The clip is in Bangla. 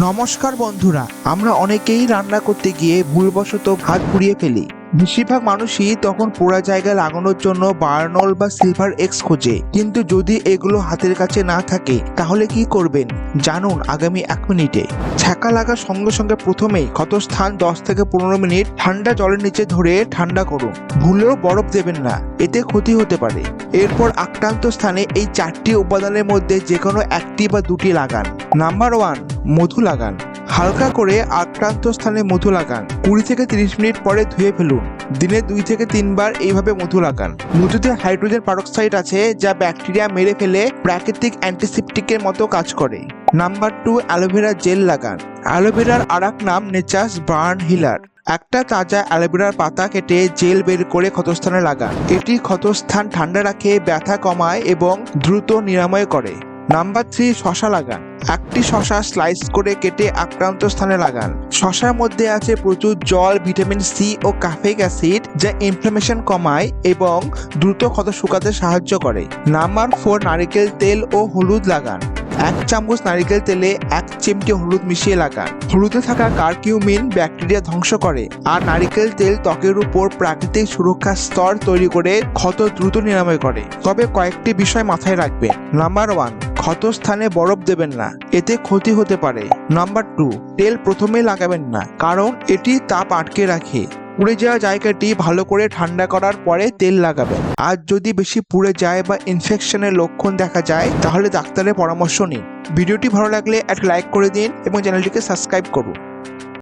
নমস্কার বন্ধুরা, আমরা অনেকেই রান্না করতে গিয়ে ভুলবশত ভাত পুড়িয়ে ফেলি। বেশিরভাগ মানুষই তখন পোড়া জায়গায় লাগানোর জন্য বার্নল বা সিলভার এক্স খোঁজে। কিন্তু যদি এগুলো হাতের কাছে না থাকে, তাহলে কি করবেন? জানুন আগামী এক মিনিটে। ছ্যাঁকা লাগার সঙ্গে সঙ্গে প্রথমেই ক্ষতস্থান দশ থেকে পনেরো মিনিট ঠান্ডা জলের নিচে ধরে ঠান্ডা করুন। ভুলেও বরফ দেবেন না, এতে ক্ষতি হতে পারে। এরপর আক্রান্ত স্থানে এই চারটি উপাদানের মধ্যে যে কোনো একটি বা দুটি লাগান। নাম্বার ওয়ান মধু লাগান। হালকা করে আক্রান্ত স্থানে মধু লাগান। কুড়ি থেকে তিরিশ মিনিট পরে ধুয়ে ফেলুন। দিনে দুই থেকে তিনবার এইভাবে মধু লাগান। মধুতে হাইড্রোজেন পারক্সাইড আছে যা ব্যাকটেরিয়া মেরে ফেলে প্রাকৃতিক অ্যান্টিসেপটিকের মতো কাজ করে। নাম্বার টু অ্যালোভেরা জেল লাগান। অ্যালোভেরার আরেক নাম নেচার্স বার্ন হিলার। একটা তাজা অ্যালোভেরার পাতা কেটে জেল বের করে ক্ষতস্থানে লাগান এটি ক্ষতস্থান ঠান্ডা রাখে, ব্যথা কমায় এবং দ্রুত নিরাময় করে। নাম্বার থ্রি, শশা লাগান। একটি শশা স্লাইস করে কেটে আক্রান্ত স্থানে লাগান। শশার মধ্যে আছে প্রচুর জল, ভিটামিন সি ও কাফেক অ্যাসিড যা ইনফ্লামেশন কমায় এবং দ্রুত ক্ষত শুকাতে সাহায্য করে। নাম্বার ফোর, নারিকেল তেল ও হলুদ লাগান। এক চামচ নারিকেল তেলে এক চিমটি হলুদ মিশিয়ে লাগান। হলুদে থাকা কার্কিউমিন ব্যাকটেরিয়া ধ্বংস করে আর নারিকেল তেল ত্বকের উপর প্রাকৃতিক সুরক্ষা স্তর তৈরি করে ক্ষত দ্রুত নিরাময় করে। তবে কয়েকটি বিষয় মাথায় রাখবেন। নাম্বার ওয়ান ক্ষত স্থানে বরফ দেবেন না। এতে ক্ষতি হতে পারে। নাম্বার টু, তেল প্রথমে লাগাবেন না, কারণ এটি তাপ আটকে রাখে। পুড়ে যাওয়া জায়গাটি ভালো করে ঠান্ডা করার পরে তেল লাগাবেন। আর যদি বেশি পুড়ে যায় বা ইনফেকশনের লক্ষণ দেখা যায়, তাহলে ডাক্তারের পরামর্শ নিন। ভিডিওটি ভালো লাগলে একটা লাইক করে দিন এবং চ্যানেলটিকে সাবস্ক্রাইব করুন।